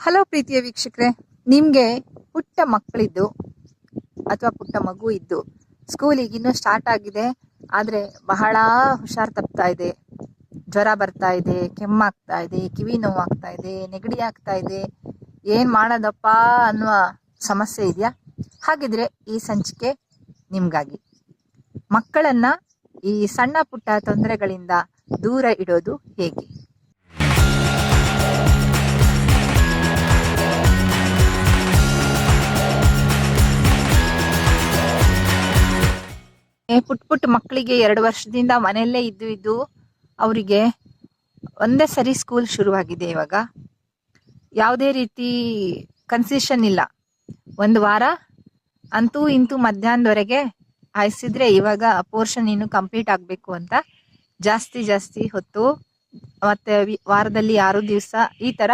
Hello ಪ್ರೀತಿಯ ವೀಕ್ಷಕರೇ, ನಿಮ್ಗೆ ಪುಟ್ಟ ಮಕ್ಕಳಿದ್ದು ಅಥವಾ ಪುಟ್ಟ ಮಗು ಇದ್ದು ಸ್ಕೂಲಿಗೆ ಇನ್ನೂ ಸ್ಟಾರ್ಟ್ ಆಗಿದೆ, ಆದ್ರೆ ಬಹಳ ಹುಷಾರ್ ತಪ್ತಾ ಇದೆ. ಜ್ವರ ಬರ್ತಾ ಇದೆ, ಕೆಮ್ಮಾಗ್ತಾ ಇದೆ, ಕಿವಿ ನೋವಾಗ್ತಾ ಇದೆ, ನೆಗಡಿ ಆಗ್ತಾ ಇದೆ. ಏನ್ ಮಾಡೋದಪ್ಪ ಅನ್ನುವ ಸಮಸ್ಯೆ ಇದೆಯಾ? ಹಾಗಿದ್ರೆ ಈ ಸಂಚಿಕೆ ನಿಮ್ಗಾಗಿ. ಮಕ್ಕಳನ್ನ ಈ ಸಣ್ಣ ಪುಟ್ಟ ತೊಂದರೆಗಳಿಂದ ದೂರ ಇಡೋದು ಹೇಗೆ? ಪುಟ್ ಪುಟ್ಟ ಮಕ್ಕಳಿಗೆ ಎರಡು ವರ್ಷದಿಂದ ಮನೆಯಲ್ಲೇ ಇದ್ದು ಇದ್ದು ಅವರಿಗೆ ಒಂದೇ ಸರಿ ಸ್ಕೂಲ್ ಶುರುವಾಗಿದೆ ಇವಾಗ. ಯಾವುದೇ ರೀತಿ ಕನ್ಸಿಷನ್ ಇಲ್ಲ. ಒಂದು ವಾರ ಅಂತೂ ಇಂತೂ ಮಧ್ಯಾಹ್ನದವರೆಗೆ ಹಾಯಿಸಿದ್ರೆ ಇವಾಗ ಪೋರ್ಷನ್ ಇನ್ನು ಕಂಪ್ಲೀಟ್ ಆಗಬೇಕು ಅಂತ ಜಾಸ್ತಿ ಜಾಸ್ತಿ ಹೊತ್ತು ಮತ್ತೆ ವಾರದಲ್ಲಿ ಆರು ದಿವಸ ಈ ತರ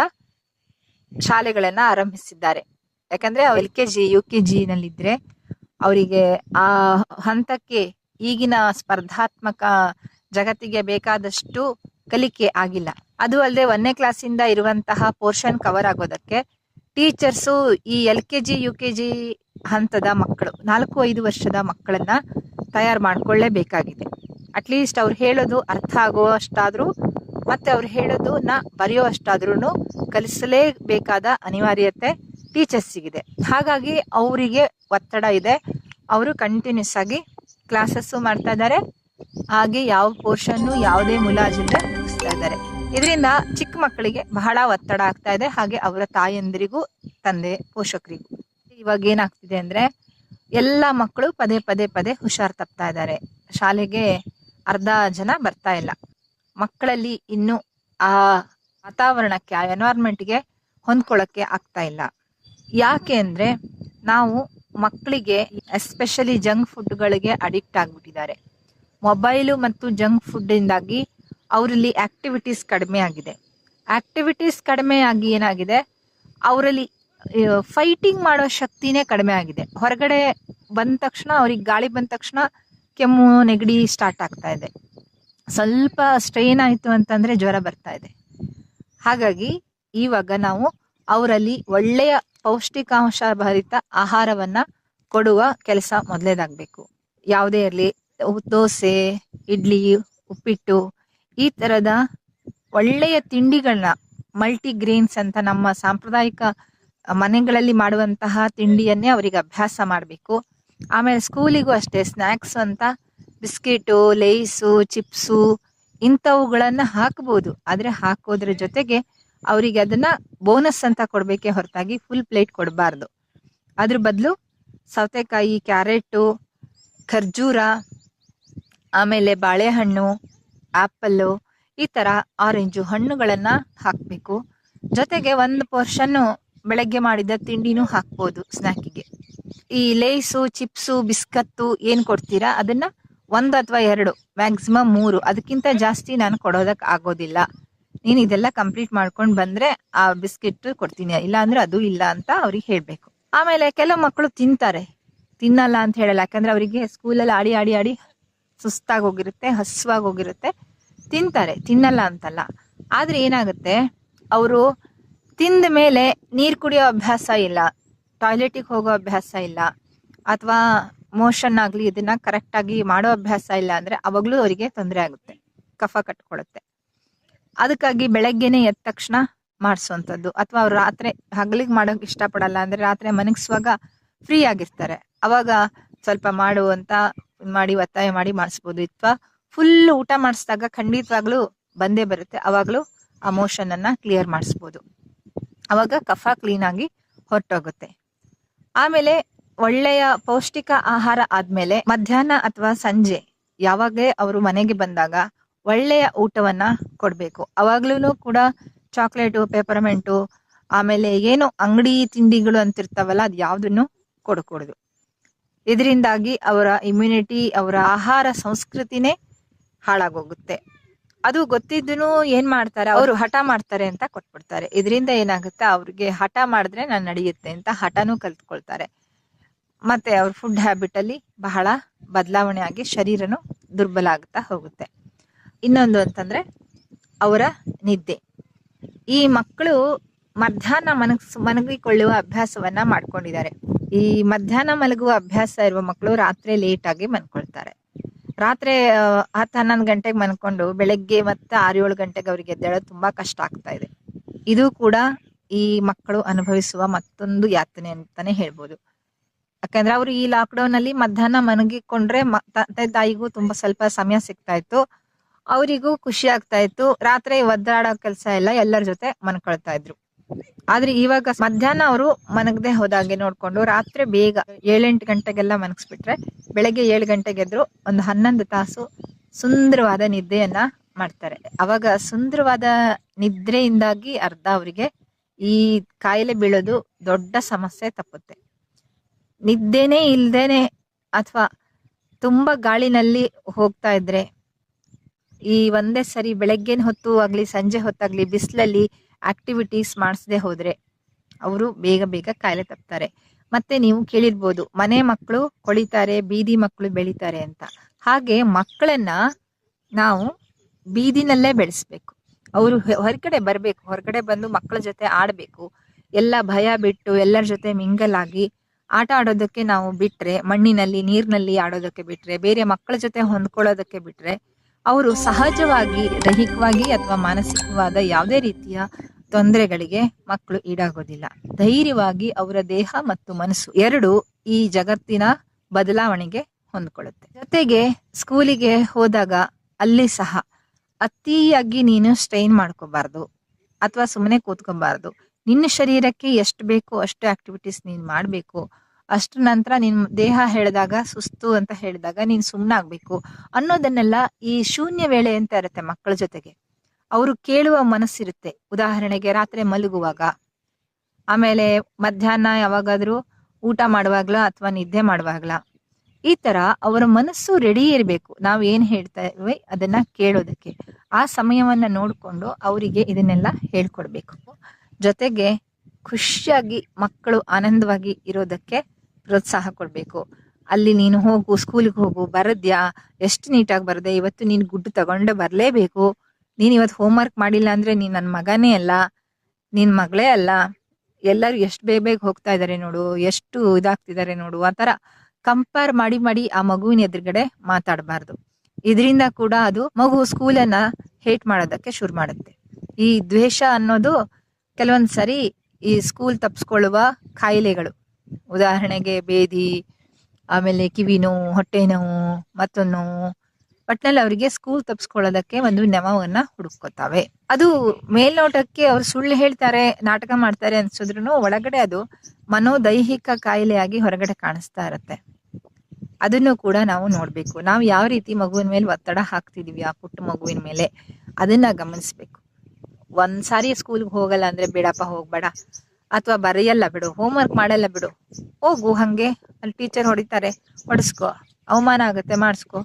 ಶಾಲೆಗಳನ್ನ ಆರಂಭಿಸಿದ್ದಾರೆ. ಯಾಕಂದ್ರೆ L K G, U K G ನಲ್ಲಿದ್ರೆ ಅವರಿಗೆ ಆ ಹಂತಕ್ಕೆ ಈಗಿನ ಸ್ಪರ್ಧಾತ್ಮಕ ಜಗತ್ತಿಗೆ ಬೇಕಾದಷ್ಟು ಕಲಿಕೆ ಆಗಿಲ್ಲ. ಅದು ಅಲ್ಲದೆ ಒಂದನೇ ಕ್ಲಾಸಿಂದ ಇರುವಂತಹ ಪೋರ್ಷನ್ ಕವರ್ ಆಗೋದಕ್ಕೆ ಟೀಚರ್ಸು ಈ L K G, U K G ಹಂತದ ಮಕ್ಕಳು, ನಾಲ್ಕು, ಐದು ವರ್ಷದ ಮಕ್ಕಳನ್ನ ತಯಾರು ಮಾಡ್ಕೊಳ್ಳೇಬೇಕಾಗಿದೆ. ಅಟ್ಲೀಸ್ಟ್ ಅವ್ರು ಹೇಳೋದು ಅರ್ಥ ಆಗುವಷ್ಟಾದ್ರೂ ಮತ್ತೆ ಅವ್ರು ಹೇಳೋದನ್ನ ಬರೆಯೋ ಅಷ್ಟಾದ್ರೂ ಕಲಿಸಲೇಬೇಕಾದ ಅನಿವಾರ್ಯತೆ ಟೀಚರ್ಸಿಗಿದೆ ಹಾಗಾಗಿ ಅವರಿಗೆ ಒತ್ತಡ ಇದೆ. ಅವರು ಕಂಟಿನ್ಯೂಸ್ ಆಗಿ ಕ್ಲಾಸಸ್ಸು ಮಾಡ್ತಾ ಇದ್ದಾರೆ. ಹಾಗೆ ಯಾವ ಪೋರ್ಷನ್ನು ಯಾವುದೇ ಮುಲಾಜಿಲ್ಲದೆ ಮುಗಿಸ್ತಾ ಇದ್ದಾರೆ. ಇದರಿಂದ ಚಿಕ್ಕ ಮಕ್ಕಳಿಗೆ ಬಹಳ ಒತ್ತಡ ಆಗ್ತಾ ಇದೆ. ಹಾಗೆ ಅವರ ತಾಯಂದಿರಿಗೂ, ತಂದೆ, ಪೋಷಕರಿಗೂ. ಇವಾಗ ಏನಾಗ್ತಿದೆ ಅಂದರೆ ಎಲ್ಲ ಮಕ್ಕಳು ಪದೇ ಪದೇ ಪದೇ ಹುಷಾರ್ ತಪ್ತಾ ಇದ್ದಾರೆ. ಶಾಲೆಗೆ ಅರ್ಧ ಜನ ಬರ್ತಾ ಇಲ್ಲ. ಮಕ್ಕಳಲ್ಲಿ ಇನ್ನು ಆ ವಾತಾವರಣಕ್ಕೆ, ಆ ಎನ್ವೈರ್ಮೆಂಟ್ಗೆ ಹೊಂದ್ಕೊಳ್ಳೋಕ್ಕೆ ಆಗ್ತಾ ಇಲ್ಲ. ಯಾಕೆ ಅಂದ್ರೆ ನಾವು ಮಕ್ಕಳಿಗೆ ಎಸ್ಪೆಷಲಿ ಜಂಕ್ ಫುಡ್ಗಳಿಗೆ ಅಡಿಕ್ಟ್ ಆಗ್ಬಿಟ್ಟಿದ್ದಾರೆ. ಮೊಬೈಲು ಮತ್ತು ಜಂಕ್ ಫುಡ್ಡಿಂದಾಗಿ ಅವರಲ್ಲಿ ಆಕ್ಟಿವಿಟೀಸ್ ಕಡಿಮೆ ಆಗಿದೆ. ಆಕ್ಟಿವಿಟೀಸ್ ಕಡಿಮೆ ಆಗಿ ಏನಾಗಿದೆ? ಅವರಲ್ಲಿ ಫೈಟಿಂಗ್ ಮಾಡೋ ಶಕ್ತಿನೇ ಕಡಿಮೆ ಆಗಿದೆ. ಹೊರಗಡೆ ಬಂದ ತಕ್ಷಣ, ಅವ್ರಿಗೆ ಗಾಳಿ ಬಂದ ತಕ್ಷಣ ಕೆಮ್ಮು, ನೆಗಡಿ ಸ್ಟಾರ್ಟ್ ಆಗ್ತಾ ಇದೆ. ಸ್ವಲ್ಪ ಸ್ಟ್ರೈನ್ ಆಯಿತು ಅಂತಂದ್ರೆ ಜ್ವರ ಬರ್ತಾ ಇದೆ. ಹಾಗಾಗಿ ಇವಾಗ ನಾವು ಅವರಲ್ಲಿ ಒಳ್ಳೆಯ ಪೌಷ್ಟಿಕಾಂಶ ಭರಿತ ಆಹಾರವನ್ನ ಕೊಡುವ ಕೆಲಸ ಮೊದಲೇದಾಗಬೇಕು. ಯಾವುದೇ ಇರಲಿ, ದೋಸೆ, ಇಡ್ಲಿ, ಉಪ್ಪಿಟ್ಟು, ಈ ತರದ ಒಳ್ಳೆಯ ತಿಂಡಿಗಳನ್ನ ಮಲ್ಟಿ ಗ್ರೇನ್ಸ್ ಅಂತ ನಮ್ಮ ಸಾಂಪ್ರದಾಯಿಕ ಮನೆಗಳಲ್ಲಿ ಮಾಡುವಂತಹ ತಿಂಡಿಯನ್ನೇ ಅವರಿಗೆ ಅಭ್ಯಾಸ ಮಾಡಬೇಕು. ಆಮೇಲೆ ಸ್ಕೂಲಿಗೂ ಅಷ್ಟೇ ಸ್ನ್ಯಾಕ್ಸ್ ಅಂತ ಬಿಸ್ಕೆಟು, ಲೇಸು, ಚಿಪ್ಸು ಇಂಥವುಗಳನ್ನು ಹಾಕ್ಬೋದು. ಆದರೆ ಹಾಕೋದ್ರ ಜೊತೆಗೆ ಅವರಿಗೆ ಅದನ್ನ ಬೋನಸ್ ಅಂತ ಕೊಡ್ಬೇಕೆ ಹೊರತಾಗಿ ಫುಲ್ ಪ್ಲೇಟ್ ಕೊಡಬಾರ್ದು. ಅದ್ರ ಬದಲು ಸೌತೆಕಾಯಿ, ಕ್ಯಾರೆಟು, ಖರ್ಜೂರ, ಆಮೇಲೆ ಬಾಳೆಹಣ್ಣು ಆ್ಯಪಲ್ಲು ಈ ತರ ಆರೆಂಜು ಹಣ್ಣುಗಳನ್ನು ಹಾಕಬೇಕು. ಜೊತೆಗೆ ಒಂದು ಪೋರ್ಷನ್ನು ಬೆಳಗ್ಗೆ ಮಾಡಿದ ತಿಂಡಿನೂ ಹಾಕ್ಬೋದು ಸ್ನ್ಯಾಕಿಗೆ. ಈ ಲೇಸು, ಚಿಪ್ಸು, ಬಿಸ್ಕತ್ತು ಏನು ಕೊಡ್ತೀರಾ ಅದನ್ನ ಒಂದು ಅಥವಾ ಎರಡು ಮ್ಯಾಕ್ಸಿಮಮ್ ಮೂರು. ಅದಕ್ಕಿಂತ ಜಾಸ್ತಿ ನಾನು ಕೊಡೋದಕ್ಕೆ ಆಗೋದಿಲ್ಲ. ನೀನ್ ಇದೆಲ್ಲ ಕಂಪ್ಲೀಟ್ ಮಾಡ್ಕೊಂಡ್ ಬಂದ್ರೆ ಆ ಬಿಸ್ಕೆಟ್ ಕೊಡ್ತೀನಿ ಇಲ್ಲ ಅಂದ್ರೆ ಅದು ಇಲ್ಲ ಅಂತ ಅವ್ರಿಗೆ ಹೇಳ್ಬೇಕು. ಆಮೇಲೆ ಕೆಲವು ಮಕ್ಕಳು ತಿಂತಾರೆ. ತಿನ್ನಲ್ಲ ಅಂತ ಹೇಳಲ್ಲ, ಯಾಕಂದ್ರೆ ಅವರಿಗೆ ಸ್ಕೂಲಲ್ಲಿ ಆಡಿ ಆಡಿ ಆಡಿ ಸುಸ್ತಾಗಿ ಹೋಗಿರುತ್ತೆ, ಹಸುವಾಗಿ ಹೋಗಿರುತ್ತೆ. ತಿಂತಾರೆ, ತಿನ್ನಲ್ಲ ಅಂತಲ್ಲ. ಆದ್ರೆ ಏನಾಗುತ್ತೆ? ಅವರು ತಿಂದ ಮೇಲೆ ನೀರು ಕುಡಿಯೋ ಅಭ್ಯಾಸ ಇಲ್ಲ ಟಾಯ್ಲೆಟಿಗೆ ಹೋಗೋ ಅಭ್ಯಾಸ ಇಲ್ಲ, ಅಥವಾ ಮೋಷನ್ ಆಗಲಿ ಇದನ್ನ ಕರೆಕ್ಟಾಗಿ ಮಾಡೋ ಅಭ್ಯಾಸ ಇಲ್ಲ ಅಂದ್ರೆ ಅವಾಗ್ಲೂ ಅವರಿಗೆ ತೊಂದರೆ ಆಗುತ್ತೆ, ಕಫ ಕಟ್ಕೊಳ್ಳುತ್ತೆ ಅದಕ್ಕಾಗಿ ಬೆಳಗ್ಗೆನೆ ಎದ್ದ ತಕ್ಷಣ ಮಾಡಿಸುವಂಥದ್ದು. ಅಥವಾ ಅವ್ರು ರಾತ್ರಿ ಹಗಲಿಗೆ ಮಾಡೋಕೆ ಇಷ್ಟಪಡಲ್ಲ ಅಂದ್ರೆ ರಾತ್ರಿ ಮನಗಿಸುವಾಗ ಫ್ರೀ ಆಗಿರ್ತಾರೆ. ಅವಾಗ ಸ್ವಲ್ಪ ಮಾಡುವಂತ ಮಾಡಿ, ಒತ್ತಾಯ ಮಾಡಿ ಮಾಡಿಸ್ಬೋದು. ಅಥವಾ ಫುಲ್ ಊಟ ಮಾಡಿಸಿದಾಗ ಖಂಡಿತವಾಗ್ಲೂ ಬಂದೇ ಬರುತ್ತೆ. ಅವಾಗಲೂ ಆ ಮೋಷನ್ ಅನ್ನ ಕ್ಲಿಯರ್ ಮಾಡಿಸ್ಬೋದು. ಅವಾಗ ಕಫ ಕ್ಲೀನ್ ಆಗಿ ಹೊರಟೋಗುತ್ತೆ. ಆಮೇಲೆ ಒಳ್ಳೆಯ ಪೌಷ್ಟಿಕ ಆಹಾರ ಆದ್ಮೇಲೆ ಮಧ್ಯಾಹ್ನ ಅಥವಾ ಸಂಜೆ ಯಾವಾಗಲೇ ಅವರು ಮನೆಗೆ ಬಂದಾಗ ಒಳ್ಳೆಯ ಊಟವನ್ನ ಕೊಡಬೇಕು. ಅವಾಗ್ಲೂ ಕೂಡ ಚಾಕ್ಲೇಟು, ಪೇಪರ್ಮೆಂಟು, ಆಮೇಲೆ ಏನು ಅಂಗಡಿ ತಿಂಡಿಗಳು ಅಂತಿರ್ತಾವಲ್ಲ, ಅದು ಯಾವ್ದನ್ನು ಕೊಡಕೂಡದು. ಇದರಿಂದಾಗಿ ಅವರ ಇಮ್ಯುನಿಟಿ ಅವರ ಆಹಾರ ಸಂಸ್ಕೃತಿನೇ ಹಾಳಾಗೋಗುತ್ತೆ. ಅದು ಗೊತ್ತಿದ್ದೂ ಏನ್ ಮಾಡ್ತಾರೆ, ಅವರು ಹಠ ಮಾಡ್ತಾರೆ ಅಂತ ಕೊಟ್ಬಿಡ್ತಾರೆ. ಇದರಿಂದ ಏನಾಗುತ್ತೆ, ಅವ್ರಿಗೆ ಹಠ ಮಾಡಿದ್ರೆ ನಾನು ನಡೆಯುತ್ತೆ ಅಂತ ಹಠನೂ ಕಲ್ತ್ಕೊಳ್ತಾರೆ. ಮತ್ತೆ ಅವ್ರ ಫುಡ್ ಹ್ಯಾಬಿಟ್ ಅಲ್ಲಿ ಬಹಳ ಬದಲಾವಣೆ ಆಗಿ ಶರೀರನು ದುರ್ಬಲ ಆಗ್ತಾ ಹೋಗುತ್ತೆ. ಇನ್ನೊಂದು ಅಂತಂದ್ರೆ ಅವರ ನಿದ್ದೆ. ಈ ಮಕ್ಕಳು ಮಧ್ಯಾಹ್ನ ಮನಗ್ ಮಲಗಿಕೊಳ್ಳುವ ಅಭ್ಯಾಸವನ್ನ ಮಾಡ್ಕೊಂಡಿದ್ದಾರೆ. ಈ ಮಧ್ಯಾಹ್ನ ಮಲಗುವ ಅಭ್ಯಾಸ ಇರುವ ಮಕ್ಕಳು ರಾತ್ರಿ ಲೇಟ್ ಆಗಿ ಮನ್ಕೊಳ್ತಾರೆ ರಾತ್ರಿ ಹತ್ತು ಹನ್ನೊಂದು ಗಂಟೆಗೆ ಮನ್ಕೊಂಡು ಬೆಳಗ್ಗೆ ಮತ್ತೆ ಆರು ಏಳು ಗಂಟೆಗೆ ಅವರಿಗೆ ಎದ್ದೇಳೋದು ತುಂಬಾ ಕಷ್ಟ ಆಗ್ತಾ ಇದೆ. ಇದು ಕೂಡ ಈ ಮಕ್ಕಳು ಅನುಭವಿಸುವ ಮತ್ತೊಂದು ಯಾತನೆ ಅಂತಾನೆ ಹೇಳ್ಬೋದು. ಯಾಕಂದ್ರೆ ಅವರು ಈ ಲಾಕ್ಡೌನ್ ಅಲ್ಲಿ ಮಧ್ಯಾಹ್ನ ಮನಗಿಕೊಂಡ್ರೆ ತಾಯಿಗೂ ತುಂಬಾ ಸ್ವಲ್ಪ ಸಮಯ ಸಿಗ್ತಾ ಇತ್ತು. ಅವರಿಗೂ ಖುಷಿ ಆಗ್ತಾ ಇತ್ತು. ರಾತ್ರಿ ಒದ್ದಾಡೋ ಕೆಲಸ ಎಲ್ಲ ಎಲ್ಲರ ಜೊತೆ ಮನ್ಕೊಳ್ತಾ ಇದ್ರು. ಆದ್ರೆ ಇವಾಗ ಮಧ್ಯಾಹ್ನ ಅವರು ಮನಗದೆ ಹೋದಾಗೆ ನೋಡ್ಕೊಂಡು ರಾತ್ರಿ ಬೇಗ ಏಳೆಂಟು ಗಂಟೆಗೆಲ್ಲ ಮನಗಿಸ್ಬಿಟ್ರೆ ಬೆಳಗ್ಗೆ ಏಳು ಗಂಟೆಗೆ ಎದ್ರು ಒಂದು ಹನ್ನೊಂದು ತಾಸು ಸುಂದರವಾದ ನಿದ್ದೆಯನ್ನ ಮಾಡ್ತಾರೆ. ಅವಾಗ ಸುಂದರವಾದ ನಿದ್ರೆಯಿಂದಾಗಿ ಅರ್ಧ ಅವರಿಗೆ ಈ ಕಾಯಿಲೆ ಬೀಳೋದು ದೊಡ್ಡ ಸಮಸ್ಯೆ ತಪ್ಪುತ್ತೆ. ನಿದ್ದೆನೇ ಇಲ್ದೇನೆ ಅಥವಾ ತುಂಬಾ ಗಾಳಿನಲ್ಲಿ ಹೋಗ್ತಾ ಇದ್ರೆ ಈ ಒಂದೇ ಸರಿ ಬೆಳಗ್ಗೆನ ಹೊತ್ತು ಆಗ್ಲಿ, ಸಂಜೆ ಹೊತ್ತಾಗ್ಲಿ, ಬಿಸಿಲಲ್ಲಿ ಆಕ್ಟಿವಿಟೀಸ್ ಮಾಡಿಸದೆ ಹೋದ್ರೆ ಅವರು ಬೇಗ ಬೇಗ ಕಾಯಿಲೆ ತಪ್ತಾರೆ. ಮತ್ತೆ ನೀವು ಕೇಳಿರ್ಬೋದು, ಮನೆ ಮಕ್ಕಳು ಕೊಳಿತಾರೆ, ಬೀದಿ ಮಕ್ಕಳು ಬೆಳಿತಾರೆ ಅಂತ. ಹಾಗೆ ಮಕ್ಕಳನ್ನ ನಾವು ಬೀದಿನಲ್ಲೇ ಬೆಳೆಸ್ಬೇಕು. ಅವರು ಹೊರಗಡೆ ಬರಬೇಕು, ಹೊರಗಡೆ ಬಂದು ಮಕ್ಕಳ ಜೊತೆ ಆಡಬೇಕು. ಎಲ್ಲ ಭಯ ಬಿಟ್ಟು ಎಲ್ಲರ ಜೊತೆ ಮಿಂಗಲ್ ಆಗಿ ಆಟ ಆಡೋದಕ್ಕೆ ನಾವು ಬಿಟ್ರೆ, ಮಣ್ಣಿನಲ್ಲಿ, ನೀರಿನಲ್ಲಿ ಆಡೋದಕ್ಕೆ ಬಿಟ್ರೆ, ಬೇರೆ ಮಕ್ಕಳ ಜೊತೆ ಹೊಂದ್ಕೊಳ್ಳೋದಕ್ಕೆ ಬಿಟ್ರೆ ಅವರು ಸಹಜವಾಗಿ, ದೈಹಿಕವಾಗಿ ಅಥವಾ ಮಾನಸಿಕವಾದ ಯಾವುದೇ ರೀತಿಯ ತೊಂದರೆಗಳಿಗೆ ಮಕ್ಕಳು ಈಡಾಗೋದಿಲ್ಲ. ಧೈರ್ಯವಾಗಿ ಅವರ ದೇಹ ಮತ್ತು ಮನಸ್ಸು ಎರಡು ಈ ಜಗತ್ತಿನ ಬದಲಾವಣೆಗೆ ಹೊಂದ್ಕೊಳ್ಳುತ್ತೆ. ಜೊತೆಗೆ ಸ್ಕೂಲಿಗೆ ಹೋದಾಗ ಅಲ್ಲಿ ಸಹ ಅತಿಯಾಗಿ ನೀನು ಸ್ಟ್ರೈನ್ ಮಾಡ್ಕೋಬಾರ್ದು ಅಥವಾ ಸುಮ್ಮನೆ ಕೂತ್ಕೋಬಾರ್ದು. ನಿನ್ನ ಶರೀರಕ್ಕೆ ಎಷ್ಟು ಬೇಕೋ ಅಷ್ಟು ಆಕ್ಟಿವಿಟೀಸ್ ನೀನು ಮಾಡಬೇಕು. ಅಷ್ಟ್ರ ನಂತರ ನಿನ್ ದೇಹ ಹೇಳಿದಾಗ ಸುಸ್ತು ಅಂತ ಹೇಳಿದಾಗ ನೀನ್ ಸುಮ್ಮನಾಗ್ಬೇಕು ಅನ್ನೋದನ್ನೆಲ್ಲ ಈ ಶೂನ್ಯ ವೇಳೆ ಅಂತ ಇರುತ್ತೆ ಮಕ್ಕಳ ಜೊತೆಗೆ. ಅವರು ಕೇಳುವ ಮನಸ್ಸಿರುತ್ತೆ. ಉದಾಹರಣೆಗೆ ರಾತ್ರಿ ಮಲಗುವಾಗ. ಆಮೇಲೆ ಮಧ್ಯಾಹ್ನ ಯಾವಾಗಾದ್ರೂ ಊಟ ಮಾಡುವಾಗ್ಲ ಅಥವಾ ನಿದ್ದೆ ಮಾಡುವಾಗ್ಲ. ಈ ತರ ಅವರ ಮನಸ್ಸು ರೆಡಿ ಇರಬೇಕು. ನಾವು ಏನ್ ಹೇಳ್ತೇವೆ ಅದನ್ನ ಕೇಳೋದಕ್ಕೆ. ಆ ಸಮಯವನ್ನ ನೋಡ್ಕೊಂಡು ಅವರಿಗೆ ಇದನ್ನೆಲ್ಲ ಹೇಳ್ಕೊಡ್ಬೇಕು. ಜೊತೆಗೆ ಖುಷಿಯಾಗಿ ಮಕ್ಕಳು ಆನಂದವಾಗಿ ಇರೋದಕ್ಕೆ ಪ್ರೋತ್ಸಾಹ ಕೊಡಬೇಕು. ಅಲ್ಲಿ ನೀನು ಹೋಗು ಸ್ಕೂಲಿಗೆ ಹೋಗು, ಬರದ್ಯಾ? ಎಷ್ಟು ನೀಟಾಗಿ ಬರದೆ? ಇವತ್ತು ನೀನು ಗುಡ್ಡು ತಗೊಂಡು ಬರಲೇಬೇಕು. ನೀನು ಇವತ್ತು ಹೋಮ್ವರ್ಕ್ ಮಾಡಿಲ್ಲ ಅಂದ್ರೆ ನೀನು ನನ್ನ ಮಗನೇ ಅಲ್ಲ. ನಿನ್ನ ಮಗಳೇ ಅಲ್ಲ. ಎಲ್ಲರೂ ಎಷ್ಟು ಬೇಗ ಬೇಗ ಹೋಗ್ತಾ ಇದ್ದಾರೆ ನೋಡು, ಎಷ್ಟು ಇದಾಗ್ತಿದ್ದಾರೆ ನೋಡು. ಆ ಥರ ಕಂಪೇರ್ ಮಾಡಿ ಮಾಡಿ ಆ ಮಗುವಿನ ಎದುರುಗಡೆ ಮಾತಾಡಬಾರ್ದು. ಇದರಿಂದ ಕೂಡ ಅದು ಮಗು ಸ್ಕೂಲನ್ನು ಹೇಟ್ ಮಾಡೋದಕ್ಕೆ ಶುರು ಮಾಡುತ್ತೆ. ಈ ದ್ವೇಷ ಅನ್ನೋದು ಕೆಲವೊಂದು ಸರಿ ಈ ಸ್ಕೂಲ್ ತಪ್ಪಿಸ್ಕೊಳ್ಳುವ ಕಾಯಿಲೆಗಳು. ಉದಾಹರಣೆಗೆ ಬೇದಿ, ಆಮೇಲೆ ಕಿವಿ ನೋವು ಹೊಟ್ಟೆ ನೋವು ಮತ್ತೊಂದು ನೋವು ಒಟ್ನಲ್ಲಿ ಅವರಿಗೆ ಸ್ಕೂಲ್ ತಪ್ಪಿಸ್ಕೊಳ್ಳೋದಕ್ಕೆ ಒಂದು ನೆವವನ್ನ ಹುಡುಕೋತಾವೆ ಅದು ಮೇಲ್ನೋಟಕ್ಕೆ ಅವ್ರು ಸುಳ್ಳು ಹೇಳ್ತಾರೆ, ನಾಟಕ ಮಾಡ್ತಾರೆ ಅನ್ಸಿದ್ರು ಒಳಗಡೆ ಅದು ಮನೋದೈಹಿಕ ಕಾಯಿಲೆಯಾಗಿ ಹೊರಗಡೆ ಕಾಣಿಸ್ತಾ ಇರತ್ತೆ. ಅದನ್ನು ಕೂಡ ನಾವು ನೋಡ್ಬೇಕು. ನಾವು ಯಾವ ರೀತಿ ಮಗುವಿನ ಮೇಲೆ ಒತ್ತಡ ಹಾಕ್ತಿದೀವಿ, ಆ ಪುಟ್ಟ ಮಗುವಿನ ಮೇಲೆ, ಅದನ್ನ ಗಮನಿಸ್ಬೇಕು. ಒಂದ್ಸಾರಿ ಸ್ಕೂಲ್ಗೆ ಹೋಗಲ್ಲ ಅಂದ್ರೆ, ಬೇಡಪ್ಪ, ಹೋಗ್ಬೇಡ. ಅಥವಾ ಬರೆಯಲ್ಲ ಬಿಡು ಹೋಮ್ವರ್ಕ್ ಮಾಡಲ್ಲ ಬಿಡು. ಹೋಗು ಹಂಗೆ, ಅಲ್ಲಿ ಟೀಚರ್ ಹೊಡಿತಾರೆ, ಹೊಡಿಸ್ಕೊ, ಅವಮಾನ ಆಗುತ್ತೆ, ಮಾಡಿಸ್ಕೊ.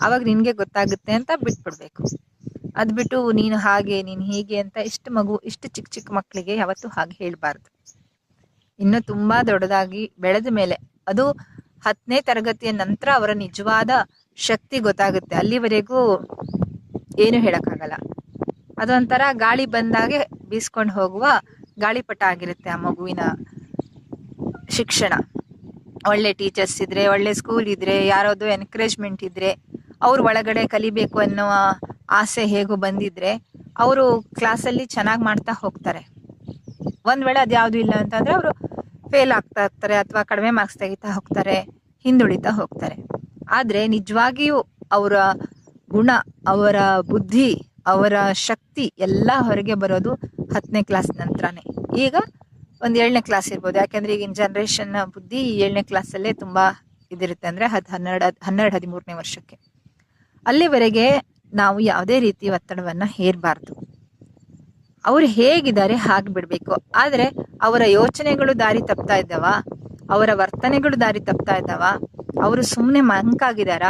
ಅವಾಗ ನಿನ್ಗೆ ಗೊತ್ತಾಗುತ್ತೆ ಅಂತ ಬಿಟ್ಬಿಡ್ಬೇಕು. ಅದ್ ಬಿಟ್ಟು ನೀನು ಹಾಗೆ, ನೀನು ಹೀಗೆ ಅಂತ ಇಷ್ಟು ಮಗು, ಇಷ್ಟು ಚಿಕ್ಕ ಚಿಕ್ಕ ಮಕ್ಕಳಿಗೆ ಯಾವತ್ತು ಹಾಗೆ ಹೇಳ್ಬಾರ್ದು. ಇನ್ನು ತುಂಬಾ ದೊಡ್ಡದಾಗಿ ಬೆಳೆದ ಮೇಲೆ, ಅದು ಹತ್ತನೇ ತರಗತಿಯ ನಂತರ ಅವರ ನಿಜವಾದ ಶಕ್ತಿ ಗೊತ್ತಾಗುತ್ತೆ. ಅಲ್ಲಿವರೆಗೂ ಏನು ಹೇಳಕ್ಕಾಗಲ್ಲ. ಅದೊಂಥರ ಗಾಳಿ ಬಂದಾಗೆ ಬೀಸ್ಕೊಂಡು ಹೋಗುವ ಗಾಳಿಪಟ ಆಗಿರುತ್ತೆ ಆ ಮಗುವಿನ ಶಿಕ್ಷಣ. ಒಳ್ಳೆ ಟೀಚರ್ಸ್ ಇದ್ರೆ, ಒಳ್ಳೆ ಸ್ಕೂಲ್ ಇದ್ರೆ ಯಾರಾದ್ರು ಎನ್ಕರೇಜ್ಮೆಂಟ್ ಇದ್ರೆ, ಅವ್ರು ಒಳಗಡೆ ಕಲಿಬೇಕು ಅನ್ನೋ ಆಸೆ ಹೇಗೂ ಬಂದಿದ್ರೆ, ಅವರು ಕ್ಲಾಸಲ್ಲಿ ಚೆನ್ನಾಗಿ ಮಾಡ್ತಾ ಹೋಗ್ತಾರೆ. ಒಂದ್ ವೇಳೆ ಅದ್ಯಾವುದು ಇಲ್ಲ ಅಂತಂದ್ರೆ ಅವರು ಫೇಲ್ ಆಗ್ತಾ ಇರ್ತಾರೆ ಅಥವಾ ಕಡಿಮೆ ಮಾರ್ಕ್ಸ್ ತೆಗಿತಾ ಹೋಗ್ತಾರೆ, ಹಿಂದುಳಿತಾ ಹೋಗ್ತಾರೆ. ಆದ್ರೆ ನಿಜವಾಗಿಯೂ ಅವರ ಗುಣ, ಅವರ ಬುದ್ಧಿ ಅವರ ಶಕ್ತಿ ಎಲ್ಲ ಹೊರಗೆ ಬರೋದು ಹತ್ತನೇ ಕ್ಲಾಸ್ ನಂತರನೇ. ಈಗ ಒಂದ್ ಏಳನೇ ಕ್ಲಾಸ್ ಇರ್ಬೋದು. ಯಾಕಂದ್ರೆ ಈಗಿನ ಜನರೇಷನ್ ಬುದ್ಧಿ ಏಳನೇ ಕ್ಲಾಸಲ್ಲೇ ತುಂಬಾ ಇದಿರುತ್ತೆ ಅಂದ್ರೆ ಹದ್ ಹನ್ನೆರಡು ಹನ್ನೆರಡು ಹದಿಮೂರನೇ ವರ್ಷಕ್ಕೆ. ಅಲ್ಲಿವರೆಗೆ ನಾವು ಯಾವುದೇ ರೀತಿ ಒತ್ತಡವನ್ನ ಹೇರಬಾರ್ದು. ಅವ್ರು ಹೇಗಿದ್ದಾರೆ ಹಾಗೆ ಬಿಡಬೇಕು. ಆದ್ರೆ ಅವರ ಯೋಚನೆಗಳು ದಾರಿ ತಪ್ತಾ ಇದ್ದಾವ, ಅವರ ವರ್ತನೆಗಳು ದಾರಿ ತಪ್ತಾ ಇದ್ದಾವ, ಅವರು ಸುಮ್ಮನೆ ಮಂಕಾಗಿದಾರ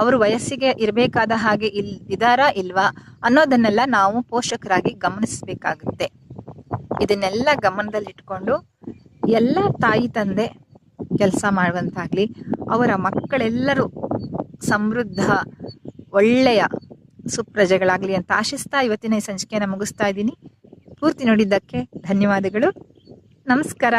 ಅವರು ವಯಸ್ಸಿಗೆ ಇರಬೇಕಾದ ಹಾಗೆ ಇಲ್, ಇದಾರಾ ಇಲ್ವಾ ಅನ್ನೋದನ್ನೆಲ್ಲ ನಾವು ಪೋಷಕರಾಗಿ ಗಮನಿಸಬೇಕಾಗುತ್ತೆ. ಇದನ್ನೆಲ್ಲ ಗಮನದಲ್ಲಿಟ್ಕೊಂಡು ಎಲ್ಲ ತಾಯಿ ತಂದೆ ಕೆಲಸ ಮಾಡುವಂತಾಗ್ಲಿ, ಅವರ ಮಕ್ಕಳೆಲ್ಲರೂ ಸಮೃದ್ಧ, ಒಳ್ಳೆಯ ಸುಪ್ರಜೆಗಳಾಗ್ಲಿ ಅಂತ ಆಶಿಸ್ತಾ ಇವತ್ತಿನ ಈ ಸಂಚಿಕೆಯನ್ನು ಮುಗಿಸ್ತಾ ಇದ್ದೀನಿ. ಪೂರ್ತಿ ನೋಡಿದ್ದಕ್ಕೆ ಧನ್ಯವಾದಗಳು. ನಮಸ್ಕಾರ.